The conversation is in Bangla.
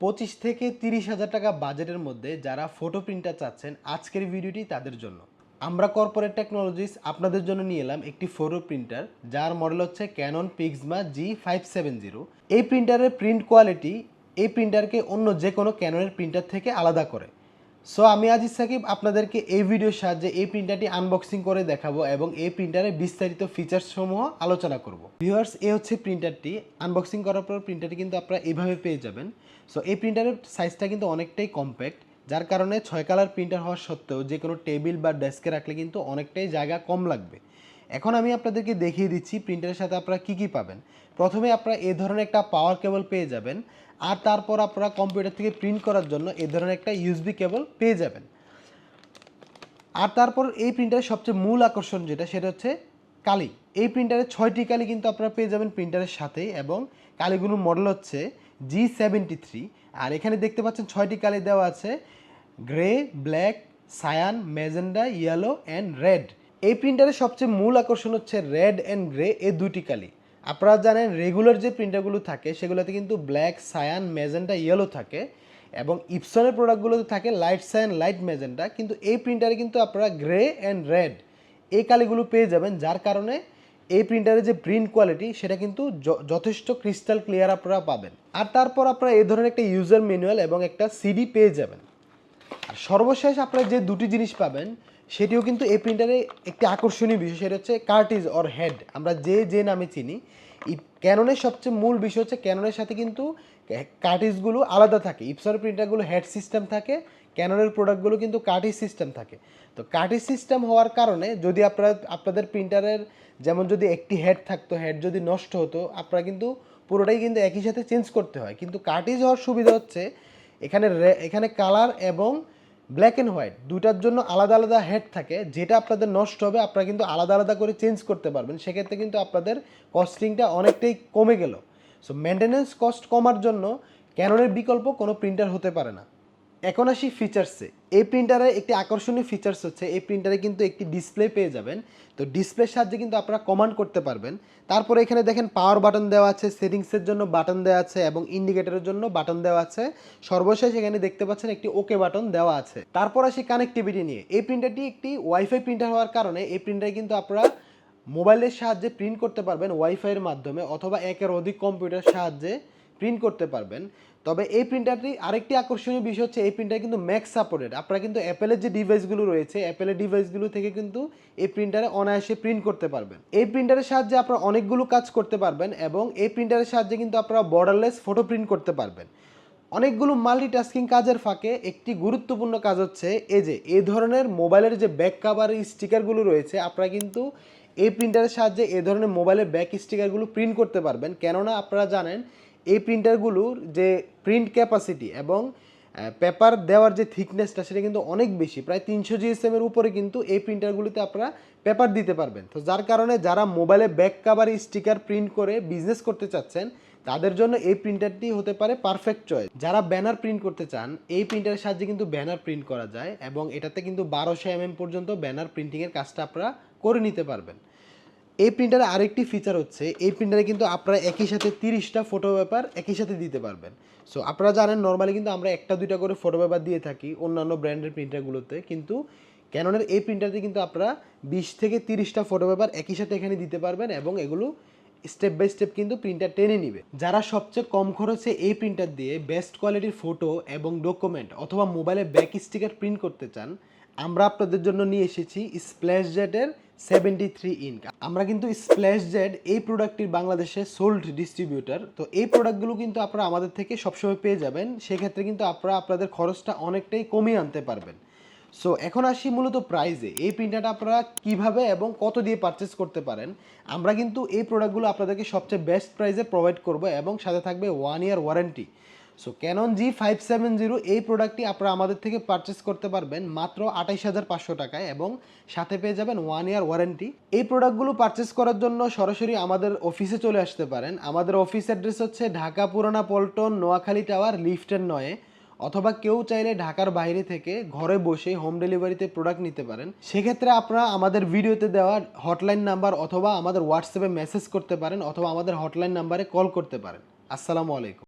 পঁচিশ থেকে তিরিশ হাজার টাকা বাজেটের মধ্যে যারা ফটো প্রিন্টার চাচ্ছেন আজকের ভিডিওটি তাদের জন্য। আমরা কর্পোরেট টেকনোলজিস আপনাদের জন্য নিয়ে এলাম একটি ফটো প্রিন্টার যার মডেল হচ্ছে Canon Pixma G five seven zero এই প্রিন্টারের প্রিন্ট কোয়ালিটি এই প্রিন্টারকে অন্য যে কোনো ক্যাননের প্রিন্টার থেকে আলাদা করে। সো আমি আজিজ সাকিব আপনাদেরকে এই ভিডিওর সাহায্যে এই প্রিন্টারটি আনবক্সিং করে দেখাবো এবং এই প্রিন্টারের বিস্তারিত ফিচার্সসমূহ আলোচনা করব। ভিউয়ার্স এ হচ্ছে প্রিন্টারটি আনবক্সিং করার পর প্রিন্টারটি কিন্তু আপনারা এইভাবে পেয়ে যাবেন। সো এই প্রিন্টারের সাইজটা কিন্তু অনেকটাই কম্প্যাক্ট যার কারণে ছয় কালার প্রিন্টার হওয়া সত্ত্বেও যে কোনো টেবিল বা ডেস্কে রাখলে কিন্তু অনেকটাই জায়গা কম লাগবে। এখন আমি আপনাদেরকে দেখিয়ে দিচ্ছি প্রিন্টারের সাথে আপনারা কী কী পাবেন। প্রথমে আপনারা এই ধরনের একটা পাওয়ার কেবল পেয়ে যাবেন, আর তারপর আপনারা কম্পিউটার থেকে প্রিন্ট করার জন্য এই ধরনের একটা ইউএসবি কেবল পেয়ে যাবেন। আর তারপর এই প্রিন্টারের সবচেয়ে মূল আকর্ষণ যেটা, সেটা হচ্ছে কালি। এই প্রিন্টারের ছয়টি কালি কিন্তু আপনারা পেয়ে যাবেন প্রিন্টারের সাথে, এবং কালিগুলোর মডেল হচ্ছে জি সেভেন্টি থ্রি আর এখানে দেখতে পাচ্ছেন ছয়টি কালি দেওয়া আছে, grey, black, cyan, magenta, yellow, and red. এই প্রিন্টারের সবচেয়ে মূল আকর্ষণ হচ্ছে রেড অ্যান্ড গ্রে এই দুটি কালি। আপনারা জানেন রেগুলার যে প্রিন্টারগুলো থাকে, সেগুলোতে কিন্তু ব্ল্যাক সায়ান ম্যাজেন্ডা ইয়েলো থাকে এবং ইপসনের প্রোডাক্টগুলোতে থাকে লাইট সায়ান লাইট ম্যাজেন্ডা কিন্তু এই প্রিন্টারে কিন্তু আপনারা গ্রে অ্যান্ড রেড এই কালিগুলো পেয়ে যাবেন, যার কারণে এই প্রিন্টারের যে প্রিন্ট কোয়ালিটি সেটা কিন্তু যথেষ্ট ক্রিস্টাল ক্লিয়ার আপনারা পাবেন। আর তারপর আপনারা এই ধরনের একটা ইউজার ম্যানুয়াল এবং একটা সিডি পেয়ে যাবেন। সর্বশেষ আপনারা যে দুটি জিনিস পাবেন, সেটিও কিন্তু এই প্রিন্টারে একটি আকর্ষণীয় বিষয়, সেটা হচ্ছে কার্টিজ অর হেড। আমরা যে যে নামে চিনি ক্যাননের সবচেয়ে মূল বিষয় হচ্ছে ক্যাননের সাথে কিন্তু কার্টিজগুলো আলাদা থাকে। ইপসনের প্রিন্টারগুলো হেড সিস্টেম থাকে, ক্যাননের প্রোডাক্টগুলো কিন্তু কার্টিজ সিস্টেম থাকে। তো কার্টিজ সিস্টেম হওয়ার কারণে যদি আপনারা, আপনাদের প্রিন্টারের যেমন যদি একটি হেড থাকতো, হেড যদি নষ্ট হতো, আপনারা কিন্তু পুরোটাই কিন্তু একই সাথে চেঞ্জ করতে হয়। কিন্তু কার্টিজ হওয়ার সুবিধা হচ্ছে, এখানে এখানে কালার এবং ব্ল্যাক অ্যান্ড হোয়াইট দুটার জন্য আলাদা আলাদা হেড থাকে, যেটা আপনাদের নষ্ট হবে, আপনারা কিন্তু আলাদা আলাদা করে চেঞ্জ করতে পারবেন। সেক্ষেত্রে কিন্তু আপনাদের কস্টিংটা অনেকটাই কমে গেল। সো মেনটেন্যান্স কস্ট কমার জন্য ক্যাননের বিকল্প কোনো প্রিন্টার হতে পারে না। এখন আসি ফিচার্সে এই প্রিন্টারে একটি আকর্ষণীয় ফিচার্স হচ্ছে, এই প্রিন্টারে কিন্তু একটি ডিসপ্লে পেয়ে যাবেন। তো ডিসপ্লের সাহায্যে কিন্তু আপনারা কমান্ড করতে পারবেন। তারপরে এখানে দেখেন পাওয়ার বাটন দেওয়া আছে সেটিংসের জন্য বাটন দেওয়া আছে এবং ইন্ডিকেটরের জন্য বাটন দেওয়া আছে। সর্বশেষ এখানে দেখতে পাচ্ছেন একটি ওকে বাটন দেওয়া আছে। তারপর আসি কানেক্টিভিটি নিয়ে। এই প্রিন্টারটি একটি ওয়াইফাই প্রিন্টার হওয়ার কারণে এই প্রিন্টারে কিন্তু আপনারা মোবাইলের সাহায্যে প্রিন্ট করতে পারবেন ওয়াইফাইয়ের মাধ্যমে অথবা একের অধিক কম্পিউটার সাহায্যে প্রিন্ট করতে পারবেন। তবে এই প্রিন্টারটি আরেকটি আকর্ষণীয় বিষয় হচ্ছে, এই প্রিন্টার কিন্তু ম্যাক সাপোর্টেড আপনারা কিন্তু অ্যাপেলের যে ডিভাইসগুলো রয়েছে অ্যাপেলের ডিভাইসগুলো থেকে কিন্তু এই প্রিন্টারে অনায়াসে প্রিন্ট করতে পারবেন। এই প্রিন্টারের সাহায্যে আপনারা অনেকগুলো কাজ করতে পারবেন এবং এই প্রিন্টারের সাহায্যে কিন্তু আপনারা বর্ডারলেস ফটো প্রিন্ট করতে পারবেন। অনেকগুলো মাল্টিটাস্কিং কাজের ফাঁকে একটি গুরুত্বপূর্ণ কাজ হচ্ছে, এই যে, এই ধরনের মোবাইলের যে ব্যাক কাভারের স্টিকারগুলো রয়েছে, আপনারা কিন্তু এই প্রিন্টারের সাহায্যে এই ধরনের মোবাইলের ব্যাক স্টিকারগুলো প্রিন্ট করতে পারবেন। কেননা, আপনারা জানেন এই প্রিন্টারগুলোর যে প্রিন্ট ক্যাপাসিটি এবং পেপার দেওয়ার যে থিকনেসটা সেটা কিন্তু অনেক বেশি। প্রায় তিনশো জিএসএম এর উপরে কিন্তু এই প্রিন্টারগুলিতে আপনারা পেপার দিতে পারবেন। তো যার কারণে যারা মোবাইলে ব্যাক কাভার স্টিকার প্রিন্ট করে বিজনেস করতে চাচ্ছেন, তাদের জন্য এই প্রিন্টারটি হতে পারে পারফেক্ট চয়েস যারা ব্যানার প্রিন্ট করতে চান, এই প্রিন্টারের সাহায্যে কিন্তু ব্যানার প্রিন্ট করা যায় এবং এটাতে কিন্তু বারোশো এমএম পর্যন্ত ব্যানার প্রিন্টিংয়ের কাজটা আপনারা করে নিতে পারবেন। এই প্রিন্টারে আরেকটি ফিচার হচ্ছে, এই প্রিন্টারে কিন্তু আপনারা একই সাথে তিরিশটা ফটো পেপার একই সাথে দিতে পারবেন। সো আপনারা জানেন নর্মালি কিন্তু আমরা একটা, দুইটা করে ফটো পেপার দিয়ে থাকি অন্যান্য ব্র্যান্ডের প্রিন্টারগুলোতে কিন্তু ক্যাননের এই প্রিন্টারতে কিন্তু আপনারা বিশ থেকে তিরিশটা ফটো পেপার একই সাথে এখানে দিতে পারবেন এবং এগুলো স্টেপ বাই স্টেপ কিন্তু প্রিন্টার টেনে নিবে। যারা সবচেয়ে কম খরচে এই প্রিন্টার দিয়ে বেস্ট কোয়ালিটির ফটো এবং ডকুমেন্ট অথবা মোবাইলে ব্যাক স্টিকার প্রিন্ট করতে চান, আমরা আপনাদের জন্য নিয়ে এসেছি স্প্ল্যাশ জেটের সেভেন্টি থ্রি ইনক আমরা কিন্তু স্প্ল্যাশ জেড এই প্রোডাক্টটির বাংলাদেশে সোল্ড ডিস্ট্রিবিউটার তো এই প্রোডাক্টগুলো কিন্তু আপনারা আমাদের থেকে সবসময় পেয়ে যাবেন। সেক্ষেত্রে কিন্তু আপনারা আপনাদের খরচটা অনেকটাই কমিয়ে আনতে পারবেন। সো এখন আসি মূলত প্রাইজে এই প্রিন্টারটা আপনারা কীভাবে এবং কত দিয়ে পারচেস করতে পারেন? আমরা কিন্তু এই প্রোডাক্টগুলো আপনাদেরকে সবচেয়ে বেস্ট প্রাইসে প্রোভাইড করব এবং সাথে থাকবে one year warranty so Canon G five seven zero এই প্রোডাক্টটি আপনারা আমাদের থেকে পারচেস করতে পারবেন মাত্র আঠাইশ হাজার পাঁচশো টাকায় এবং সাথে পেয়ে যাবেন ওয়ান ইয়ার ওয়ারেন্টি এই প্রোডাক্টগুলো পারচেস করার জন্য সরাসরি আমাদের অফিসে চলে আসতে পারেন। আমাদের অফিস অ্যাড্রেস হচ্ছে ঢাকা, পুরানা, পল্টন, নোয়াখালী টাওয়ার লিফটের নয়ে অথবা কেউ চাইলে ঢাকার বাইরে থেকে ঘরে বসে হোম ডেলিভারিতে প্রোডাক্ট নিতে পারেন। সেক্ষেত্রে আপনারা আমাদের ভিডিওতে দেওয়া হটলাইন নাম্বার অথবা আমাদের হোয়াটসঅ্যাপে মেসেজ করতে পারেন অথবা আমাদের হটলাইন নাম্বারে কল করতে পারেন। আসসালামু আলাইকুম।